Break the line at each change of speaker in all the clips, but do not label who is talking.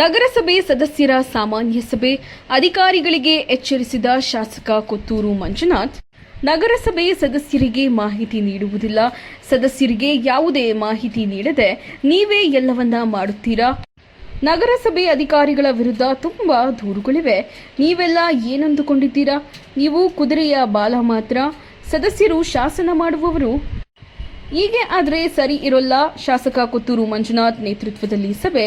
ನಗರಸಭೆ ಸದಸ್ಯರ ಸಾಮಾನ್ಯ ಸಭೆ, ಅಧಿಕಾರಿಗಳಿಗೆ ಎಚ್ಚರಿಸಿದ ಶಾಸಕ ಕೊತ್ತೂರು ಮಂಜುನಾಥ್, ನಗರಸಭೆ ಸದಸ್ಯರಿಗೆ ಮಾಹಿತಿ ನೀಡುವುದಿಲ್ಲ. ಸದಸ್ಯರಿಗೆ ಯಾವುದೇ ಮಾಹಿತಿ ನೀಡದೆ ನೀವೇ ಎಲ್ಲವನ್ನ ಮಾಡುತ್ತೀರಾ? ನಗರಸಭೆ ಅಧಿಕಾರಿಗಳ ವಿರುದ್ಧ ತುಂಬಾ ದೂರುಗಳಿವೆ. ನೀವೆಲ್ಲ ಏನಂದುಕೊಂಡಿದ್ದೀರಾ? ನೀವು ಕುದುರೆಯ ಬಾಲ ಮಾತ್ರ. ಸದಸ್ಯರು ಶಾಸನ ಮಾಡುವವರು. ಹೀಗೆ ಆದರೆ ಸರಿ ಇರೋಲ್ಲ. ಶಾಸಕ ಕೊತ್ತೂರು ಮಂಜುನಾಥ್ ನೇತೃತ್ವದಲ್ಲಿ ಸಭೆ.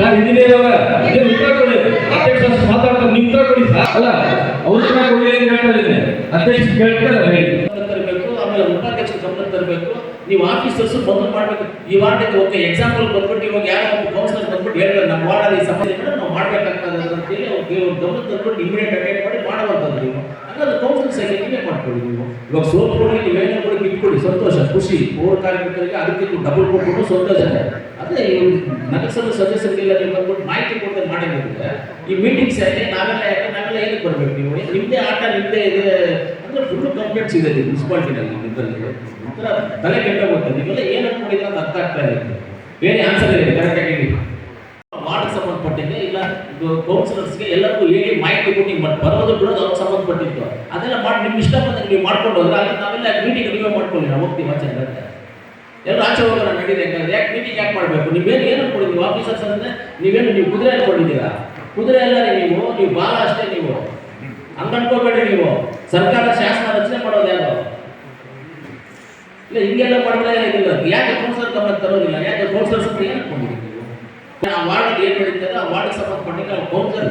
ಮಾತಾಡೋದಿಲ್ಲ.
ಇದೀನಿ ಇಂಜಿನಿಯರ್ ಅವರ ಇದೇ ಉತ್ತರ ಕೊಡಿ ಅಧ್ಯಕ್ಷ ಮಾತಾಡ್ತಾರೆ ನೀವು ಉತ್ತರ ಕೊಡಿ ಅಲ್ಲ ಅವ್ರ ಉತ್ತರ ಕೊಡಿ ಅಂತ ಹೇಳ್ತಾ ಇದ್ದೀನಿ. ಅಧ್ಯಕ್ಷ ಕೇಳ್ತಾರೆ ಹೇಳಿ.
ತರಬೇಕು ಆಮೇಲೆ ಉಪಾಧ್ಯಕ್ಷ ಗಮನ ತರಬೇಕು. ನೀವು ಆಫೀಸರ್ಸ್ ಬಂದು ಮಾಡಬೇಕು. ಈ ವಾರ್ಡಿಗೆ ಓಕೆ ಎಕ್ಸಾಂಪಲ್ ಬಂದ್ಬಿಟ್ಟು ಇವಾಗ ಯಾರೋ ಒಬ್ಬ ಕೌನ್ಸಿಲರ್ ಬಂದ್ಬಿಟ್ಟು ಹೇಳ್ತಾರೆ ನಮ್ಮ ವಾರ್ಡಲ್ಲಿ ಈ ಸಮಸ್ಯೆ ಇದ್ರೆ ನಾವು ಮಾಡ್ಬೇಕಾಗ್ತದೆ ಅಂತೇಳಿ ಅವ್ರಿಗೆ ಗಮನ ತಂದ್ಬಿಟ್ಟು ಇಮಿಡಿಯೇಟ್ ಅಟೆಂಡ್ ಮಾಡಿ ಮಾಡುವಂಥದ್ದು ನೀವು. ಹಾಗಾದ್ರೆ ಕೌನ್ಸಿಲ್ ನೀವೇ ಮಾಡ್ಕೊಳ್ಳಿ ನೀವು. ಇವಾಗ ಸೋಪ್ ಕೊಡಿ ನೀವೇನೋ ಕೊಡಿ ಇಟ್ಕೊಳ್ಳಿ ಸಂತೋಷ, ಖುಷಿ. ಪೌರ ಕಾರ್ಮಿಕರಿಗೆ ಅದಕ್ಕೆ ಡಬಲ್ ಕೊಟ್ಬಿಟ್ಟು ಸಂತೋಷನೇ ಅದೇ ಈ ನಗರಸಭೆ ಸದಸ್ಯರಿಗೆಲ್ಲ ನೀವು ಬಂದ್ಬಿಟ್ಟು ಮಾಹಿತಿ ಕೊಡ್ತಾರೆ ಮಾಡಿದ್ರೆ ಈ ಮೀಟಿಂಗ್ಸ್ ಯಾಕೆ ನಾವೆಲ್ಲ ಯಾಕೆ ನಾವೆಲ್ಲ ಏನಕ್ಕೆ ಬರಬೇಕು ನೀವು? ನಿಮ್ಮದೇ ಆಟ ನಿಮ್ಮದೇ ಇದೆ, ಅಂದ್ರೆ ಫುಲ್ ಕಂಪ್ಲೇಂಟ್ಸ್ ಇದೆ ಮುನ್ಸಿಪಾಲ್ಟಿನಲ್ಲಿ ಇದರಲ್ಲಿ. ಒಂಥರ ತಲೆ ಕೆಟ್ಟ ಹೋಗ್ತದೆ ನೀವೆಲ್ಲ ಏನು ಅನ್ಕೊಂಡಿದ್ರೆ ಅಂತ ಅರ್ಥ ಆಗ್ತಾ ಇದೆ ಬೇರೆ ಆನ್ಸರ್ ಇದೆ ಕರೆಕ್ಟಾಗಿ ವಾರ್ಡ್ ಸಂಬಂಧಪಟ್ಟಿದೆ ಕೌನ್ಸಿಲರ್ಸ್ಗೆ ಎಲ್ಲರಿಗೂ ಹೇಳಿ ಮಾಹಿತಿ ಕೊಟ್ಟು ಹಿಂಗೆ ಬರೋದು ಕೂಡ ಅವ್ರಿಗೆ ಸಂಬಂಧಪಟ್ಟಿತ್ತು ಅದೆಲ್ಲ ಮಾಡಿ ನಿಮ್ಗೆ ಇಷ್ಟ ಬಂದ ನೀವು ಮಾಡ್ಕೊಂಡು ಹೋದ್ರೆ ಆಗ ನಾವೆಲ್ಲ ಮೀಟಿಂಗ್ ನೀವೇ ಮಾಡ್ಕೊಳ್ಳಿ, ನಾವು ಹೋಗ್ತೀವಿ ಆಚೆ ಅಂತ. ಎಲ್ಲ ಆಚೆ ಹೋಗೋಣ ನಡೀರಿ ಯಾಕೆ ಮೀಟಿಂಗ್ ಯಾಕೆ ಮಾಡಬೇಕು? ನೀವೇನು ಏನು ಅನ್ಕೊಂಡಿದ್ದೀವಿ ಆಫೀಸರ್ಸ್ ಅಂದ್ರೆ ನೀವೇನು ನೀವು ಕುದುರೆ ಅನ್ಕೊಂಡಿದ್ದೀರಾ ಕುದುರೆ ಎಲ್ಲ ನೀವು ನೀವು ಬಾಲ ಅಷ್ಟೇ ನೀವು. ಹಂಗ್ ನೀವು. ಸರ್ಕಾರ ಶಾಸನ ರಚನೆ ಮಾಡೋದು ಯಾರು? ಇಲ್ಲ, ಹಿಂಗೆಲ್ಲ ಮಾಡಿದ್ರೆ ಇಲ್ಲ ಯಾಕೆ ಕೌನ್ಸಿಲರ್ ಗಮನ ತರೋದಿಲ್ಲ? ಯಾಕೆ ಕೌನ್ಸಿಲರ್ಸ್ ಅಂತ ಏನು ಅನ್ಕೊಂಡಿದ್ದೀವಿ ನೀವು ಆ ವಾರ್ಡ್ ಏನು ನಡೀತದೆ ಆ ವಾರ್ಡ್ ಸಂಬಂಧಪಟ್ಟಿಗೆ ಅವ್ರು ಕೌನ್ಸಿಲರ್